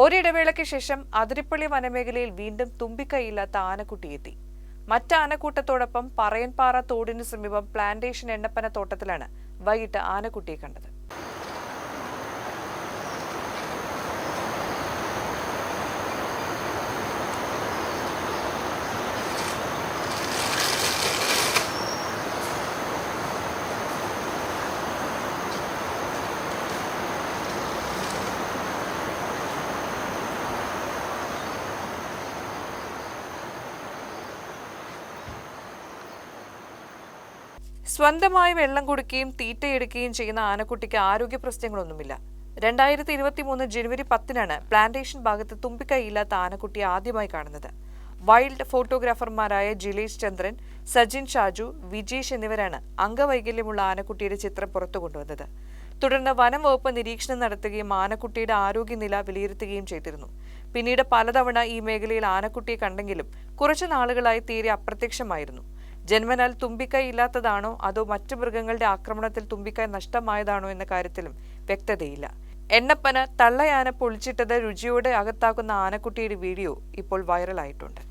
ഒരിടവേളയ്ക്ക് ശേഷം അതിരിപ്പള്ളി വനമേഖലയിൽ വീണ്ടും തുമ്പിക്കൈയില്ലാത്ത ആനക്കുട്ടിയെത്തി മറ്റ് ആനക്കൂട്ടത്തോടൊപ്പം പറയൻപാറ തോടിന് സമീപം പ്ലാന്റേഷൻ എണ്ണപ്പന തോട്ടത്തിലാണ് വൈകിട്ട് ആനക്കുട്ടിയെ കണ്ടത്. സ്വന്തമായി വെള്ളം കുടിക്കുകയും തീറ്റയെടുക്കുകയും ചെയ്യുന്ന ആനക്കുട്ടിക്ക് ആരോഗ്യ പ്രശ്നങ്ങളൊന്നുമില്ല. രണ്ടായിരത്തി ഇരുപത്തി മൂന്ന് ജനുവരി പത്തിനാണ് പ്ലാന്റേഷൻ ഭാഗത്ത് തുമ്പിക്കൈയില്ലാത്ത ആനക്കുട്ടിയെ ആദ്യമായി കാണുന്നത്. വൈൽഡ് ഫോട്ടോഗ്രാഫർമാരായ ജിലേഷ് ചന്ദ്രൻ സജിൻ ഷാജു വിജീഷ് എന്നിവരാണ് അംഗവൈകല്യമുള്ള ആനക്കുട്ടിയുടെ ചിത്രം പുറത്തു കൊണ്ടുവന്നത്. തുടർന്ന് വനം വകുപ്പ് നിരീക്ഷണം നടത്തുകയും ആനക്കുട്ടിയുടെ ആരോഗ്യനില വിലയിരുത്തുകയും ചെയ്തിരുന്നു. പിന്നീട് പലതവണ ഈ മേഖലയിൽ ആനക്കുട്ടിയെ കണ്ടെങ്കിലും കുറച്ചു നാളുകളായി തീരെ അപ്രത്യക്ഷമായിരുന്നു. ജന്മനാൽ തുമ്പിക്കൈ ഇല്ലാത്തതാണോ? അതോ മറ്റു മൃഗങ്ങളുടെ ആക്രമണത്തിൽ തുമ്പിക്കൈ നഷ്ടമായതാണോ എന്ന കാര്യത്തിലും വ്യക്തതയില്ല. എണ്ണപ്പന തള്ളയാന പൊളിച്ചിട്ടത് രുചിയോടെ അകത്താക്കുന്ന ആനക്കുട്ടിയുടെ വീഡിയോ ഇപ്പോൾ വൈറലായിട്ടുണ്ട്.